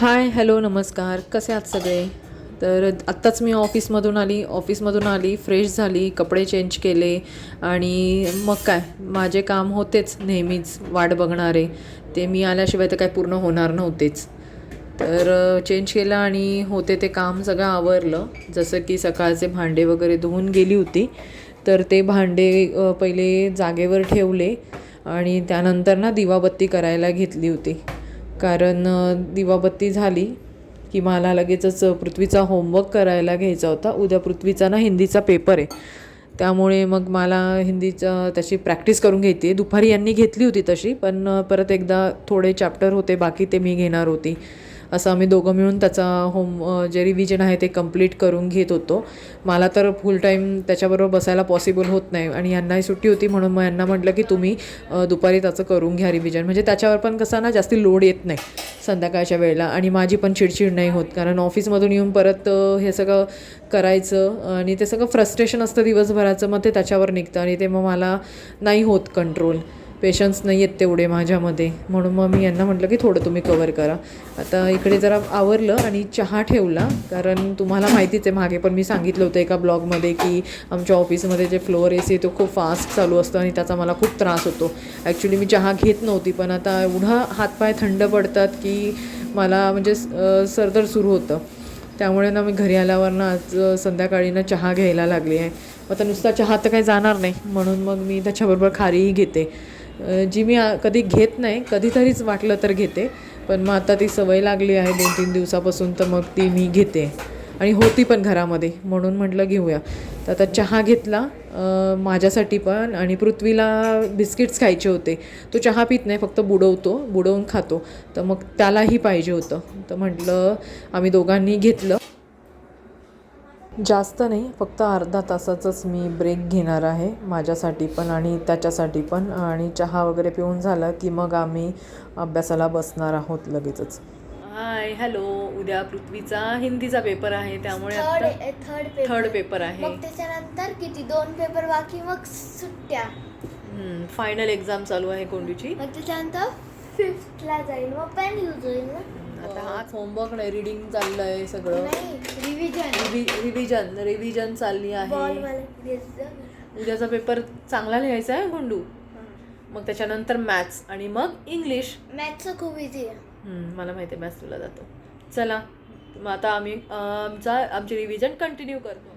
Hi hello नमस्कार. कसे आहात सगळे? तर आत्ताच मी ऑफिसमधून आली. ऑफिसमधून आली फ्रेश झाली कपडे चेंज केले आणि मग काय? माझे काम होतेच नेहमीच वाट बघणारे. ते मी आल्याशिवाय तर काय पूर्ण होणार नव्हतेच. तर चेंज केलं आणि होते ते काम सगळं आवरलं. जसं की सकाळचे भांडे वगैरे धुवून गेली होती. तर ते भांडे पहिले जागेवर ठेवले आणि त्यानंतर ना दिवाबत्ती करायला घेतली होती. कारण दिवाबत्ती झाली की मला लगेचच पृथ्वीचा होमवर्क करायला घ्यायचा होता. उद्या पृथ्वीचा ना हिंदीचा पेपर आहे. त्यामुळे मग मला हिंदीचं त्याची प्रॅक्टिस करून घ्यायची. दुपारी यांनी घेतली होती तशी पण परत एकदा थोडे चॅप्टर होते बाकी ते मी घेणार होती. असं आम्ही दोघं मिळून त्याचा होम जे रिव्हिजन आहे ते कंप्लीट करून घेत होतो. मला तर फुल टाईम त्याच्याबरोबर बसायला पॉसिबल होत नाही आणि यांनाही सुट्टी होती म्हणून मग यांना म्हटलं की तुम्ही दुपारी त्याचं करून घ्या रिव्हिजन म्हणजे त्याच्यावर पण कसं ना जास्ती लोड येत नाही संध्याकाळच्या वेळेला आणि माझी पण चिडचिड नाही होत. कारण ऑफिसमधून येऊन परत हे सगळं करायचं आणि ते सगळं फ्रस्ट्रेशन असतं दिवसभराचं मग ते त्याच्यावर निघतं आणि ते मग मला नाही होत कंट्रोल पेशन्स नाही आहेत तेवढे माझ्यामध्ये. म्हणून मग मी यांना म्हटलं की थोडं तुम्ही कवर करा. आता इकडे जरा आवरलं आणि चहा ठेवला कारण तुम्हाला माहितीच आहे मागे पण मी सांगितलं होतं एका ब्लॉगमध्ये की आमच्या ऑफिसमध्ये जे फ्लोअर ए सी तो खूप फास्ट चालू असतो आणि त्याचा मला खूप त्रास होतो. ॲक्च्युली मी चहा घेत नव्हती पण आता एवढा हातपाय थंड पडतात की मला म्हणजे सरदर सुरू होतं. त्यामुळे ना मी घरी आल्यावर ना आज संध्याकाळी ना चहा घ्यायला लागली आहे. मग आता नुसता चहा तर काही जाणार नाही म्हणून मग मी त्याच्याबरोबर खारीही घेते. जी मी कधी घेत नाही कधीतरीच वाटलं तर घेते. पण मग आता ती सवय लागली आहे दोन तीन दिवसापासून तर मग ती मी घेते. आणि होती पण घरामध्ये म्हणून म्हटलं घेऊया. तर आता चहा घेतला माझ्यासाठी पण आणि पृथ्वीला बिस्किट्स खायचे होते. तो चहा पित नाही फक्त बुडवतो बुडवून खातो. तर मग त्यालाही पाहिजे होतं. तर म्हटलं आम्ही दोघांनी घेतलं. जास्त नाही फक्त अर्धा तासाचंच मी ब्रेक घेणार आहे माझ्यासाठी पण आणि त्याच्यासाठी पण. आणि चहा वगैरे पिऊन झालं की मग आम्ही अभ्यासाला बसणार आहोत लगेचच. हाय हॅलो उद्या पृथ्वीचा हिंदीचा पेपर आहे त्यामुळे थर्ड आता थर्ड पेपर थर्ड पेपर आहे. मग त्याच्यानंतर किती? दोन पेपर बाकी मग सुट्ट्या. फायनल एक्झाम चालू आहे कोंडूची. मग त्याच्यानंतर फिफ्थला जाईल. मग पेन यूज होईल ना? आता हाच होमवर्क नाही रिडिंग चाललंय सगळं. नाही रिव्हिजन रिव्हिजन रिव्हिजन चालली आहे. उद्याचा. पेपर चांगला लिहायचा आहे गोंडू? मग त्याच्यानंतर मॅथ्स आणि मग इंग्लिश मॅथचं खूप इझी आहे. मला माहिती आहे मॅथ्स तुला जातो. चला. मग आता आम्ही आमचा आमचे रिव्हिजन कंटिन्यू करतो.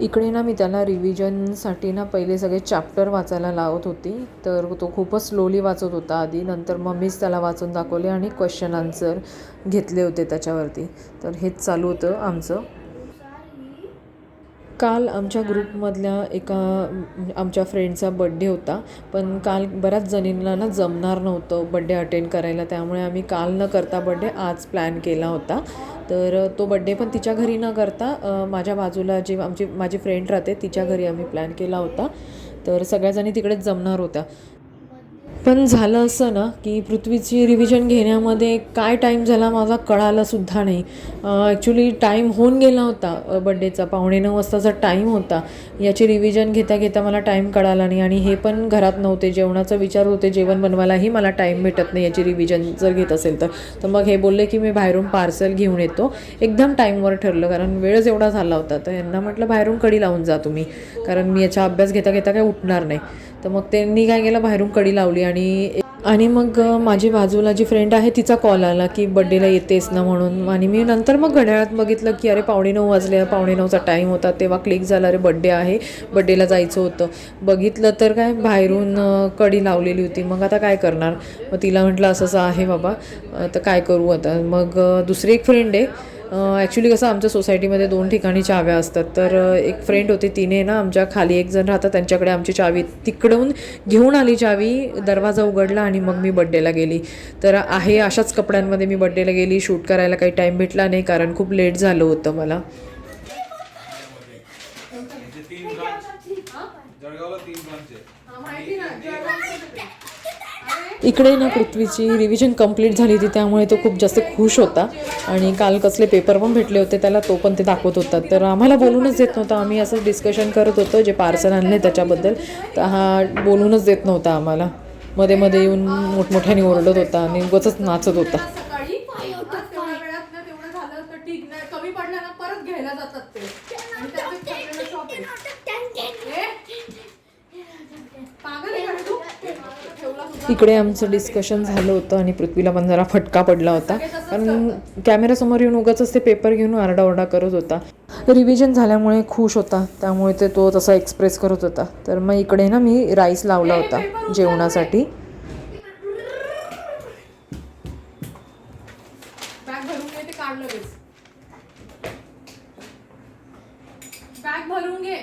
इकडे ना मी त्याला रिव्हिजनसाठी ना पहिले सगळे चॅप्टर वाचायला लावत होती. तर तो खूपच स्लोली वाचत होता आधी. नंतर मग मीच त्याला वाचून दाखवले आणि क्वेश्चन आन्सर घेतले होते त्याच्यावरती. तर हेच चालू होतं आमचं. काल आमच्या ग्रुपमधल्या एका आमच्या फ्रेंडचा बड्डे होता. पण काल बऱ्याच जणींना ना जमणार नव्हतं बड्डे अटेंड करायला. त्यामुळे आम्ही काल न करता बड्डे आज प्लॅन केला होता. तर तो बड्डे पण तिच्या घरी न करता माझ्या बाजूला जी आमची माझी फ्रेंड राहते तिच्या घरी आम्ही प्लॅन केला होता. तर सगळ्याजणी तिकडेच जमणार होत्या. पण झालं असं ना की पृथ्वीची रिव्हिजन घेण्यामध्ये काय टाईम झाला माझा कळालासुद्धा नाही. ॲक्च्युली टाईम होऊन गेला होता बड्डेचा पावणे नऊ वाजताचा टाईम होता. याची रिव्हिजन घेता घेता मला टाईम कळाला नाही आणि हे पण घरात नव्हते. जेवणाचा विचार होते जेवण बनवायलाही मला टाईम भेटत नाही याची रिव्हिजन जर घेत असेल तर. तर मग हे बोलले की मी बाहेरून पार्सल घेऊन येतो. एकदम टाईमवर ठरलं कारण वेळच एवढा झाला होता. तर यांना म्हटलं बाहेरून कडी लावून जा तुम्ही. कारण मी याचा अभ्यास घेता घेता काय उठणार नाही. तर मग त्यांनी काय केलं? बाहेरून कडी लावली आणि आणि मग माझी बाजूला जी फ्रेंड आहे तिचा कॉल आला की बड्डेला येतेस ना म्हणून. आणि मी नंतर मग घड्याळात बघितलं की अरे पावणे नऊ वाजले पावणे नऊचा टाईम होता. तेव्हा क्लिक झाला अरे बड्डे आहे. बड्डेला जायचं होतं. बघितलं तर काय बाहेरून कडी लावलेली होती. मग आता काय करणार? मग तिला म्हटलं असं असं आहे बाबा. तर काय करू आता? मग दुसरी एक फ्रेंड आहे. ॲक्च्युली कसं आमच्या सोसायटीमध्ये दोन ठिकाणी चाव्या असतात. तर एक फ्रेंड होती तिने ना आमच्या खाली एक जण राहतात त्यांच्याकडे आमची चावी तिकडून घेऊन आली चावी दरवाजा उघडला आणि मग मी बड्डेला गेली. तर आहे अशाच कपड्यांमध्ये मी बड्डेला गेली शूट करायला काही टाईम भेटला नाही कारण खूप लेट झालं होतं मला इथे तीन ब्रांच जळगावला तीन ब्रांच आहे इकडे ना पृथ्वीची रिव्हिजन कंप्लीट झाली होती त्यामुळे तो खूप जास्त खुश होता. आणि काल कसले पेपर पण भेटले होते त्याला तो पण ते दाखवत होता. तर आम्हाला बोलूनच देत नव्हता. आम्ही असंच डिस्कशन करत होतो जे पार्सल आणले त्याच्याबद्दल तर हा बोलूनच देत नव्हता आम्हाला. मध्ये मध्ये येऊन मोठमोठ्याने ओरडत होता आणि उगाचच नाचत होता. ठीक नाही. कमी पडल्या ना परत घ्यायला जातात ते आणि त्याचं ठरलेलं shop आहे. ए? पागल आहे का रे तू? इकडे आमचं डिस्कशन झालं होतं आणि पृथ्वीला पण जरा फटका पडला होता. कारण कॅमेरासमोर येऊन उगाच ते पेपर घेऊन आरडाओरडा करत होता. रिव्हिजन झाल्यामुळे खुश होता. त्यामुळे ते तो तसा एक्सप्रेस करत होता. तर मग इकडे ना मी राईस लावला होता जेवणासाठी. बॅग भरून घे ते काढ लगेच बॅग भरून घे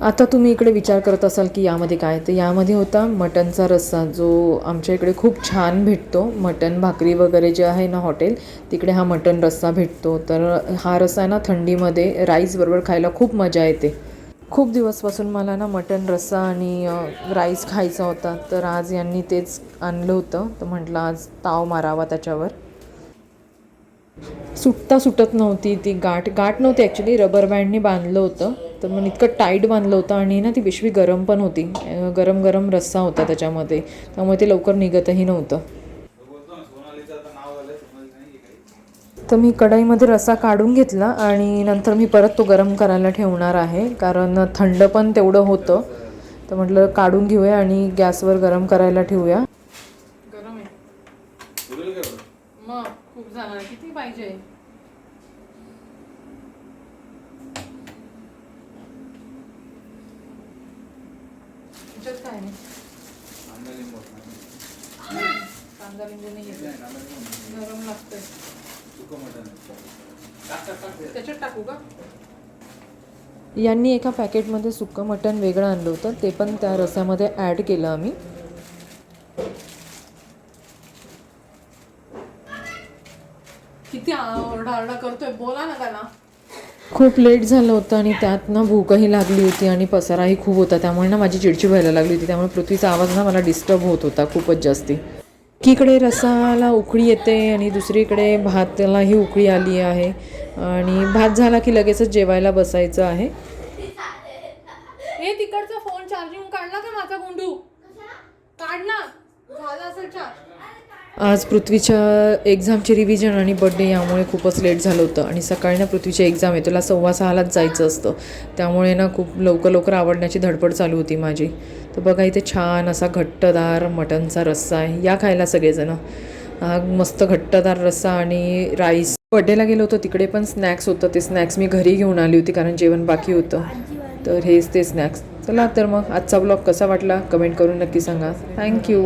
आता तुम्ही इकडे विचार करत असाल की यामध्ये काय? तर यामध्ये होता मटनचा रस्सा जो आमच्या इकडे खूप छान भेटतो. मटन भाकरी वगैरे जे आहे ना हॉटेल तिकडे हा मटन रस्सा भेटतो. तर हा रस्सा आहे ना थंडीमध्ये राईसबरोबर खायला खूप मजा येते. खूप दिवसपासून मला ना मटन रस्सा आणि राईस खायचा होता. तर आज यांनी तेच आणलं होतं. तर म्हटलं आज ताव मारावा त्याच्यावर. सुटता सुटत नव्हती ती गाठ. गाठ नव्हती ॲक्च्युली रबर बँडनी बांधलं होतं. तर मग इतकं टाईट बांधलं होतं आणि ना ती पिशवी गरम पण होती. गरम गरम रस्सा होता त्याच्यामध्ये. त्यामुळे ते लवकर निघतही नव्हतं. तर मी कढईमध्ये रस्सा काढून घेतला आणि नंतर मी परत तो गरम करायला ठेवणार आहे. कारण थंड पण तेवढं होतं. तर म्हटलं काढून घेऊया आणि गॅसवर गरम करायला ठेवूया. गरम आहे. मग खूप जाणार किती पाहिजे त्याच्यात काय नाही कांदा लिंबू नाही, कांदा लिंबू नाही येत. गरम लागतंय. सुकं. त्याच्यात टाकू का? यांनी एका पॅकेटमध्ये सुक्कं मटण वेगळं आणलं होतं ते पण त्या रस्स्यामध्ये ॲड केलं आम्ही. किती ओरडा ओरडा करतोय. बोला ना त्याला. खूप लेट झालं होतं आणि त्यात ना भूकही लागली होती आणि पसाराही खूप होता. त्यामुळे ना माझी चिडचिड व्हायला लागली होती. त्यामुळे पृथ्वीचा आवाज ना मला डिस्टर्ब होत होता खूपच जास्ती. एकीकडे रसाला उकळी येते आणि दुसरीकडे भातालाही उकळी आली आहे. आणि भात झाला की लगेचच जेवायला बसायचं आहे. ए तिकडचा फोन चार्जिंग काढला का माझा गुंडू? काढ ना. झाला असेल चार्ज आज पृथ्वीच्या एक्झामची रिव्हिजन आणि बड्डे यामुळे खूपच लेट झालं होतं आणि सकाळी ना पृथ्वीची एक्झाम आहे तुला सव्वा सहालाच जायचं असतं. त्यामुळे ना खूप लवकर लवकर आवडण्याची धडपड चालू होती माझी. तर बघा इथे छान असा घट्टदार मटनचा रस्सा आहे. या खायला सगळेजणं. मस्त घट्टदार रस्सा आणि राईस बड्डेला गेलो होतो तिकडे पण स्नॅक्स होतं. ते स्नॅक्स मी घरी घेऊन आली होती कारण जेवण बाकी होतं. तर हेच ते स्नॅक्स चला तर मग आजचा ब्लॉग कसा वाटला? कमेंट करून नक्की सांगा. थँक्यू